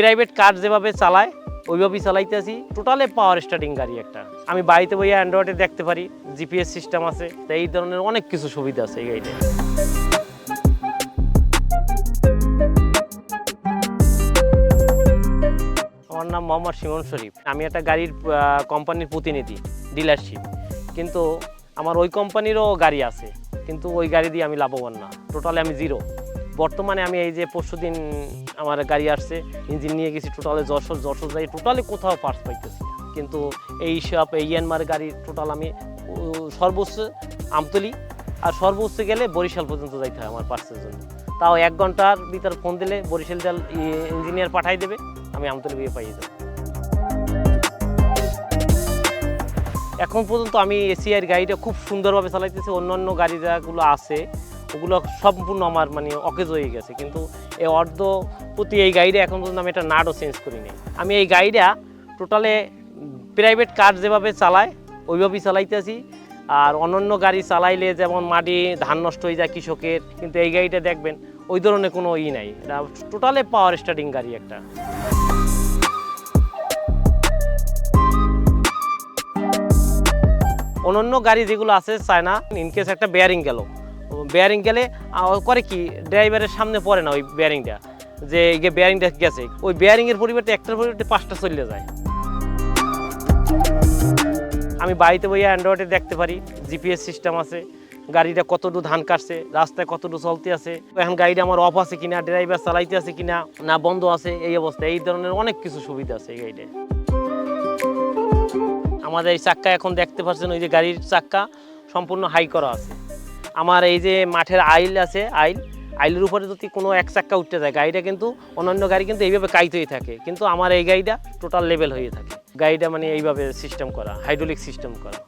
Private car যেভাবে চালায় ওইভাবেই চালাইতেছি। টোটালে পাওয়ার স্টার্টিং গাড়ি একটা। আমি বাড়িতে বইয়া অ্যান্ড্রয়েডে দেখতে পারি জিপিএস সিস্টেম আছে, তো এই ধরনের অনেক কিছু সুবিধা আছে এই গাড়িতে। আমার নাম মোহাম্মদ সিমন শরীফ। আমি একটা গাড়ির কোম্পানির প্রতিনিধি ডিলারশিপ কিন্তু আমার ওই কোম্পানিরও গাড়ি আছে, কিন্তু ওই গাড়ি দিয়ে আমি লাভবান না। টোটালি আমি জিরো বর্তমানে আমি এই যে পরশু দিন আমার গাড়ি আসছে, ইঞ্জিন নিয়ে গেছি টোটালে যশোর যশোর যাই টোটালি কোথাও পার্টস পাইতেছি কিন্তু এই সব, এই ইয়ানমার গাড়ি টোটাল আমি সর্বোচ্চ আমতলি আর সর্বোচ্চ গেলে বরিশাল পর্যন্ত যাইতে হয় আমার পার্সের জন্য। তাও এক ঘণ্টার ভিতর ফোন দিলে বরিশাল জাল ইঞ্জিনিয়ার পাঠাই দেবে, আমি আমতলি গিয়ে পাইয়ে যাব এখন পর্যন্ত আমি এসিআর গাড়িটা খুব সুন্দরভাবে চালাইতেছি অন্য অন্য গাড়ি যাগুলো আছে ওগুলো সম্পূর্ণ আমার মানে অকেজ হয়ে গেছে। কিন্তু এই অর্ধ প্রতি এই গাড়িটা এখন পর্যন্ত আমি একটা নাটও চেঞ্জ করিনি। আমি এই গাড়িটা টোটালে প্রাইভেট কার যেভাবে চালায়, ওইভাবেই চালাইতেছি আর অন্যান্য গাড়ি চালাইলে যেমন মাটি, ধান নষ্ট হয়ে যায় কৃষকের, কিন্তু এই গাড়িটা দেখবেন, ওই ধরনের কোনো ই নাই। এটা টোটালে পাওয়ার স্টার্টিং গাড়ি একটা। অন্যান্য গাড়ি যেগুলো আছে, চায়না ইনকেস একটা বেয়ারিং গেল। বেয়ারিং গেলে করে কি ড্রাইভারের সামনে পড়ে না ওই বেয়ারিংটা যে বেয়ারিংটা গেছে, ওই বেয়ারিংয়ের পরিবর্তে একটার পরিবর্তে পাঁচটা চলে যায়। আমি বাড়িতে বইয়া অ্যান্ড্রয়েডে দেখতে পারি জিপিএস সিস্টেম আছে, গাড়িটা কতটুকু ধান কাটছে, রাস্তায় কতটুকু চলতে আছে, এখন গাড়িটা আমার অফ আছে কিনা ড্রাইভার চালাইতে আছে কিনা, না বন্ধ আছে, এই অবস্থা, এই ধরনের অনেক কিছু সুবিধা আছে এই গাড়িটা আমাদের এই চাক্কা এখন দেখতে পাচ্ছেন, ওই যে গাড়ির চাক্কা সম্পূর্ণ হাই করা আছে। আমার এই যে মাঠের আইল আছে, আইল, আইলের উপরে যদি কোনো এক চাক্কা উঠতে যায়, গাড়িটা কিন্তু অন্যান্য গাড়ি কিন্তু এইভাবে কাইতেই থাকে। কিন্তু আমার এই গাড়িটা টোটাল লেভেল হয়ে থাকে। গাড়িটা মানে এইভাবে সিস্টেম করা হাইড্রোলিক সিস্টেম করা।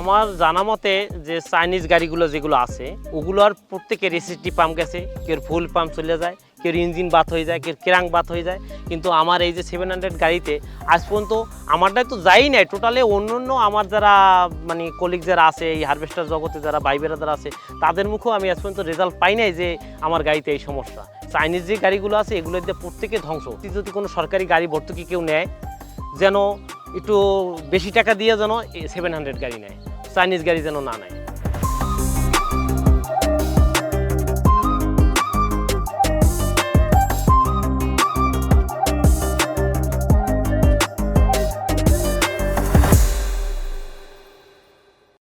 আমার জানা মতে যে চাইনিজ গাড়িগুলো যেগুলো আছে, ওগুলোর প্রত্যেকের এসিটি পাম্প গেছে কেউ ফুল পাম্প চলে যায়। কেউ ইঞ্জিন বাত হয়ে যায় কেউ কেরাং বাত হয়ে যায়। কিন্তু আমার এই যে সেভেন হান্ড্রেড গাড়িতে আজ পর্যন্ত আমারটাই তো যাই নাই। টোটালে অন্য অন্য আমার যারা মানে কলিগ যারা আছে, এই হারভেস্টার জগতে যারা বাইবেরা যারা আছে, তাদের মুখেও আমি আজ পর্যন্ত রেজাল্ট পাই নাই যে আমার গাড়িতে এই সমস্যা। চাইনিজ যে গাড়িগুলো আছে এগুলোর দিয়ে প্রত্যেকে ধ্বংস। যদি কোনো সরকারি গাড়ি ভর্তুকি কেউ নেয়, যেন একটু বেশি টাকা দিয়ে যেন সেভেন হান্ড্রেড গাড়ি নেয় চাইনিজ গাড়ি যেন না নেয়।